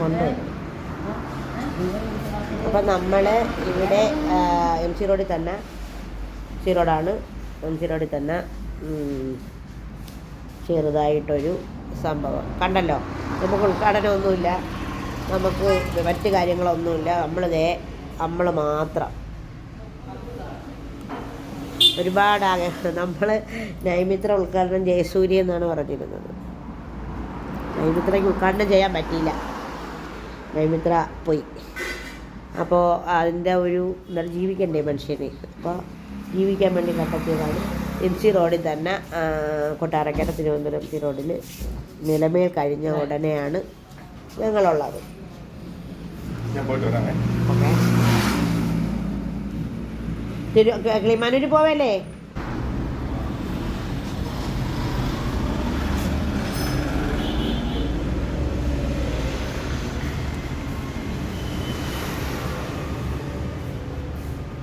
കൊണ്ടുവരും അപ്പം നമ്മൾ ഇവിടെ എം സി റോഡിൽ തന്നെ സി റോഡാണ് എം സി റോഡിൽ തന്നെ ചെറുതായിട്ടൊരു സംഭവം. കണ്ടല്ലോ? നമുക്ക് ഉദ്ഘാടനമൊന്നുമില്ല. നമുക്ക് മറ്റ് കാര്യങ്ങളൊന്നുമില്ല. നമ്മളിതേ നമ്മൾ മാത്രം. ഒരുപാട് ആകെ നമ്മൾ നൈമിത്ര ഉദ്ഘാടനം ജയസൂര്യ എന്നാണ് പറഞ്ഞിരുന്നത്. നൈമിത്രയ്ക്ക് ഉദ്ഘാടനം ചെയ്യാൻ പറ്റിയില്ല. നൈമിത്ര പോയി. അപ്പോൾ അതിന്റെ ഒരു എന്താണ് ജീവിക്കണ്ടേ മനുഷ്യന്? അപ്പോൾ ജീവിക്കാൻ വേണ്ടി കണ്ടെത്തിയതാണ് എം സി റോഡിൽ തന്നെ കൊട്ടാരക്കര തിരുവനന്തപുരം എം സി റോഡിൽ നിലമേൽ കഴിഞ്ഞ ഉടനെയാണ് ഞങ്ങളുള്ളത്. ഓക്കെ. തിരു കിളിമാനൂര് പോവല്ലേ?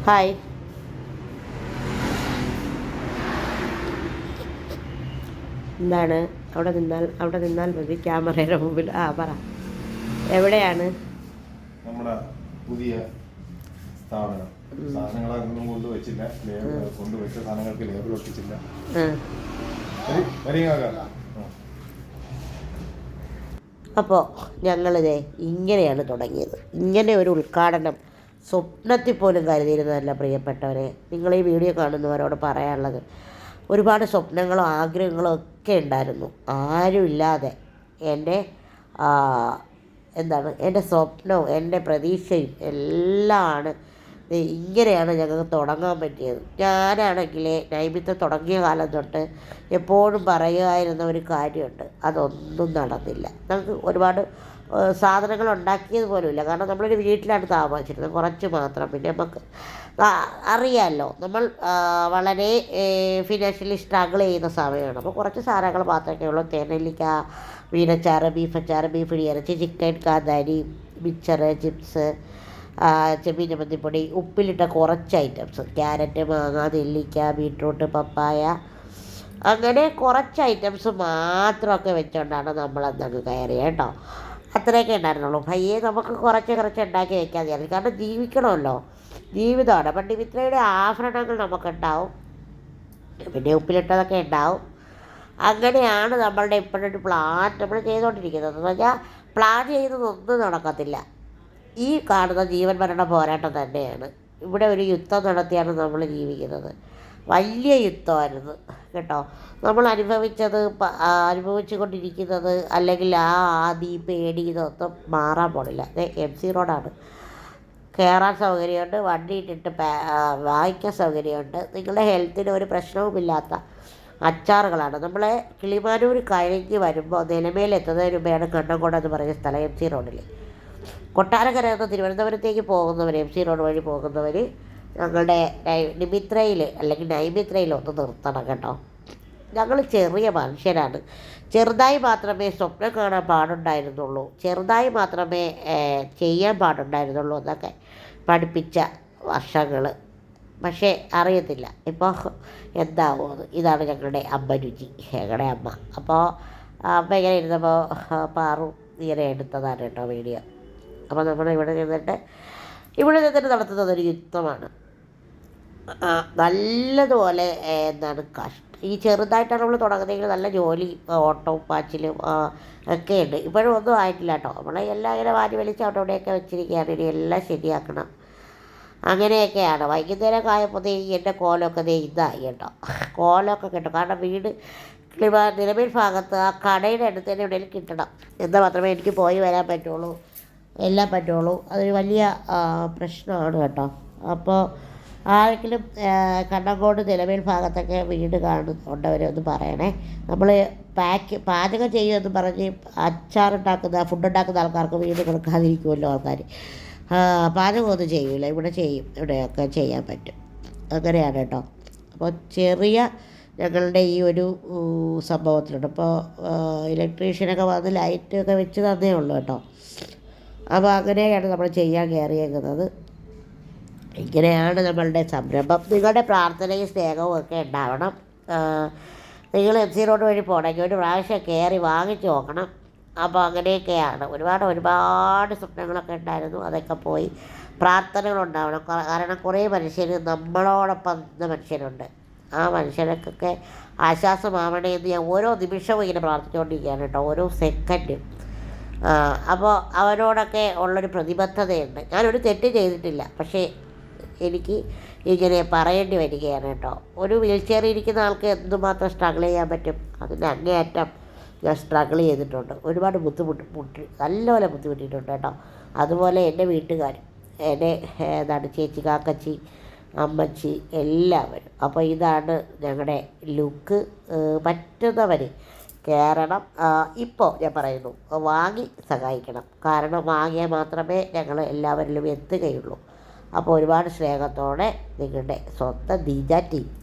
ഹായ് എന്താണ്? അവിടെ നിന്നാൽ അവിടെ നിന്നാൽ മതി. ക്യാമറയുടെ മുമ്പിൽ. ആ പറ. എവിടെയാണ്? നമ്മുടെ പുതിയ സ്ഥാപനം. സാധനങ്ങളൊന്നും കൊണ്ടുവച്ചില്ല കൊണ്ടുവച്ച സാധനങ്ങൾക്ക് ലേബർ ഒട്ടിച്ചില്ല. അപ്പോൾ ഞങ്ങളിതേ ഇങ്ങനെയാണ് തുടങ്ങിയത്. ഇങ്ങനെ ഒരു ഉദ്ഘാടനം സ്വപ്നത്തിൽ പോലും കരുതിയിരുന്നതല്ല പ്രിയപ്പെട്ടവരെ നിങ്ങൾ ഈ വീഡിയോ കാണുന്നവരോട് പറയാനുള്ളത് ഒരുപാട് സ്വപ്നങ്ങളും ആഗ്രഹങ്ങളും ഒക്കെ ഉണ്ടായിരുന്നു. ആരുമില്ലാതെ എന്റെ എന്താണ് എന്റെ സ്വപ്നവും എന്റെ പ്രതീക്ഷയും എല്ലാമാണ് ഇങ്ങനെയാണ് ഞങ്ങൾക്ക് തുടങ്ങാൻ പറ്റിയത്. ഞാനാണെങ്കിൽ നൈമിത്തം തുടങ്ങിയ കാലം തൊട്ട് എപ്പോഴും പറയുമായിരുന്ന ഒരു കാര്യമുണ്ട്. അതൊന്നും നടന്നില്ല. നമുക്ക് ഒരുപാട് സാധനങ്ങൾ ഉണ്ടാക്കിയത് പോലുമില്ല. കാരണം നമ്മളൊരു വീട്ടിലാണ് താമസിച്ചിരുന്നത്. കുറച്ച് മാത്രം. പിന്നെ നമുക്ക് അറിയാമല്ലോ നമ്മൾ വളരെ ഫിനാൻഷ്യലി സ്ട്രഗിൾ ചെയ്യുന്ന സമയമാണ്. അപ്പോൾ കുറച്ച് സാധനങ്ങൾ മാത്രമേ ഉള്ളൂ. തേനെല്ലിക്ക മീനച്ചാറ് ബീഫ് അച്ചാറ് ബീഫ് ഇറച്ചി ചിക്കൻ കാന്താരി മിച്ചറ് ചിപ്സ് ചെമ്മീൻ ചമ്മന്തിപ്പൊടി ഉപ്പിലിട്ട കുറച്ച് ഐറ്റംസ് ക്യാരറ്റ് മാങ്ങ നെല്ലിക്ക ബീട്രൂട്ട് പപ്പായ. അങ്ങനെ കുറച്ച് ഐറ്റംസ് മാത്രമൊക്കെ വെച്ചുകൊണ്ടാണ് നമ്മൾ അന്നങ്ങ് കയറിയത് കേട്ടോ. അത്രയൊക്കെ ഉണ്ടായിരുന്നുള്ളൂ. പയ്യെ നമുക്ക് കുറച്ച് കുറച്ച് ഉണ്ടാക്കി വെക്കാൻ വിചാരിച്ചു. കാരണം ജീവിക്കണമല്ലോ. ജീവിതമാണ്. അപ്പം ഡിമിത്രയുടെ ആഭരണങ്ങൾ നമുക്കുണ്ടാവും. പിന്നെ ഉപ്പിലിട്ടതൊക്കെ ഉണ്ടാവും. അങ്ങനെയാണ് നമ്മളുടെ ഇപ്പോഴൊരു പ്ലാൻ നമ്മൾ ചെയ്തുകൊണ്ടിരിക്കുന്നത് എന്ന് പറഞ്ഞാൽ പ്ലാൻ ചെയ്തതൊന്നും നടക്കത്തില്ല. ഈ കാണുന്ന ജീവൻ മരണ പോരാട്ടം തന്നെയാണ്. ഇവിടെ ഒരു യുദ്ധം നടത്തിയാണ് നമ്മൾ ജീവിക്കുന്നത്. വലിയ യുദ്ധമായിരുന്നു കേട്ടോ. നമ്മൾ അനുഭവിച്ചത് അനുഭവിച്ചു കൊണ്ടിരിക്കുന്നത് അല്ലെങ്കിൽ ആ ആദി പേടി ഇതൊന്നും മാറാൻ പോണില്ല. എം സി റോഡാണ്. കയറാൻ സൗകര്യമുണ്ട് വണ്ടി ഇട്ടിട്ട് വാങ്ങിക്കാൻ സൗകര്യമുണ്ട്. നിങ്ങളുടെ ഹെൽത്തിന് ഒരു പ്രശ്നവുമില്ലാത്ത അച്ചാറുകളാണ്. നമ്മളെ കിളിമാനൂർ കഴിഞ്ഞ് വരുമ്പോൾ നിലമേലെത്തുന്നതിന് മുമ്പെയാണ് കണ്ണംകോട് എന്ന് പറയുന്ന സ്ഥലം എം സി റോഡിൽ കൊട്ടാരക്കര നിന്ന് തിരുവനന്തപുരത്തേക്ക് പോകുന്നവർ എം സി റോഡ് വഴി പോകുന്നവർ ഞങ്ങളുടെ നിമിത്രയിൽ അല്ലെങ്കിൽ നൈമിത്രയിൽ ഒന്ന് നിർത്തണം കേട്ടോ. ഞങ്ങൾ ചെറിയ മനുഷ്യരാണ്. ചെറുതായി മാത്രമേ സ്വപ്നം കാണാൻ പാടുണ്ടായിരുന്നുള്ളൂ. ചെറുതായി മാത്രമേ ചെയ്യാൻ പാടുണ്ടായിരുന്നുള്ളൂ എന്നൊക്കെ പഠിപ്പിച്ച വർഷങ്ങൾ പക്ഷേ അറിയത്തില്ല. ഇപ്പോൾ എന്താവോ ഇതാണ് ഞങ്ങളുടെ അമ്മ രുചി ഞങ്ങളുടെ അമ്മ. അപ്പോൾ അമ്മ ഇങ്ങനെ ഇരുന്നപ്പോൾ പാറു ഇങ്ങനെ എടുത്തതാണ് കേട്ടോ വീഡിയോ. അപ്പോൾ നമ്മൾ ഇവിടെ നിന്നിട്ട് ഇവിടെ നിന്നിട്ട് നടത്തുന്നത് ഒരു യുദ്ധമാണ്. നല്ലതുപോലെ എന്താണ് കഷ്ട ഈ ചെറുതായിട്ടാണ് നമ്മൾ തുടങ്ങുന്നതെങ്കിൽ നല്ല ജോലി ഓട്ടവും പാച്ചിലും ഒക്കെ ഉണ്ട്. ഇപ്പോഴും ഒന്നും ആയിട്ടില്ല കേട്ടോ നമ്മളെ എല്ലാം ഇങ്ങനെ വാരി വലിച്ച് അവിടെ ഇവിടെയൊക്കെ വെച്ചിരിക്കുകയാണ്. ഇനി എല്ലാം ശരിയാക്കണം. അങ്ങനെയൊക്കെയാണ്. വൈകുന്നേരം ആയപ്പോഴത്തേക്ക് എന്റെ കോലമൊക്കെ ദേ ഇതായി കേട്ടോ. കോലമൊക്കെ കിട്ടും. കാരണം വീട് നിലവിൽ ഭാഗത്ത് ആ കടയുടെ അടുത്ത് തന്നെ എവിടെയെങ്കിലും കിട്ടണം. എന്നാൽ മാത്രമേ എനിക്ക് പോയി വരാൻ പറ്റുള്ളൂ. എല്ലാം പറ്റുള്ളൂ. അതൊരു വലിയ പ്രശ്നമാണ് കേട്ടോ. അപ്പോൾ ആരെങ്കിലും കണ്ണങ്കോട് നിലവിൽ ഭാഗത്തൊക്കെ വീട് കാണുന്നുണ്ടവരെ ഒന്ന് പറയണേ. നമ്മൾ പാക്ക് പാചകം ചെയ്യുമെന്ന് പറഞ്ഞ് അച്ചാറുണ്ടാക്കുന്ന ഫുഡ് ഉണ്ടാക്കുന്ന ആൾക്കാർക്ക് വീട് കൊടുക്കാതിരിക്കുമല്ലോ ആൾക്കാർ പാചകമൊന്നും ചെയ്യില്ല ഇവിടെ ചെയ്യും. ഇവിടെയൊക്കെ ചെയ്യാൻ പറ്റും. അങ്ങനെയാണ് കേട്ടോ. അപ്പോൾ ചെറിയ ഞങ്ങളുടെ ഈ ഒരു സംഭവത്തിലുണ്ട്. അപ്പോൾ ഇലക്ട്രീഷ്യനൊക്കെ വന്ന് ലൈറ്റൊക്കെ വെച്ച് തന്നേ ഉള്ളൂ കേട്ടോ. അപ്പോൾ അങ്ങനെയാണ് നമ്മൾ ചെയ്യാൻ കയറിയേക്കുന്നത്. ഇങ്ങനെയാണ് നമ്മളുടെ സംരംഭം. നിങ്ങളുടെ പ്രാർത്ഥനയും സ്നേഹവും ഒക്കെ ഉണ്ടാവണം. നിങ്ങൾ എം സി റോഡ് വഴി പോകണമെങ്കിൽ ഒരു പ്രാവശ്യം കയറി വാങ്ങിച്ച് നോക്കണം. അപ്പോൾ അങ്ങനെയൊക്കെയാണ്. ഒരുപാട് ഒരുപാട് സ്വപ്നങ്ങളൊക്കെ ഉണ്ടായിരുന്നു. അതൊക്കെ പോയി പ്രാർത്ഥനകളുണ്ടാവണം കാരണം കുറേ മനുഷ്യർ നമ്മളോടൊപ്പം നിന്ന മനുഷ്യരുണ്ട്. ആ മനുഷ്യർക്കൊക്കെ ആശ്വാസമാവണേ എന്ന് ഞാൻ ഓരോ നിമിഷവും ഇങ്ങനെ പ്രാർത്ഥിച്ചുകൊണ്ടിരിക്കുകയാണ് കേട്ടോ. ഓരോ സെക്കൻഡും. അപ്പോൾ അവരോടൊക്കെ ഉള്ളൊരു പ്രതിബദ്ധതയുണ്ട്. ഞാനൊരു തെറ്റ് ചെയ്തിട്ടില്ല. പക്ഷേ എനിക്ക് ഇങ്ങനെ പറയേണ്ടി വരികയാണ് കേട്ടോ. ഒരു വീൽ ചെയറിൽ ഇരിക്കുന്ന ആൾക്ക് എന്തുമാത്രം സ്ട്രഗിൾ ചെയ്യാൻ പറ്റും? അതിന്റെ അങ്ങേയറ്റം ഞാൻ സ്ട്രഗിൾ ചെയ്തിട്ടുണ്ട്. ഒരുപാട് ബുദ്ധിമുട്ട് മുട്ടി നല്ലപോലെ ബുദ്ധിമുട്ടിയിട്ടുണ്ട് കേട്ടോ. അതുപോലെ എന്റെ വീട്ടുകാരും എന്റെ എന്താണ് ചേച്ചി കാക്കച്ചി അമ്മച്ചി എല്ലാവരും. അപ്പോൾ ഇതാണ് ഞങ്ങളുടെ ലുക്ക് പറ്റുന്നവർ കയറണം ഇപ്പോൾ ഞാൻ പറയുന്നു വാങ്ങി സഹായിക്കണം. കാരണം വാങ്ങിയാൽ മാത്രമേ ഞങ്ങൾ എല്ലാവരിലും എത്തുകയുള്ളൂ. അപ്പോൾ ഒരുപാട് സ്നേഹത്തോടെ നിങ്ങളുടെ സ്വന്തം ദീജ ടീം.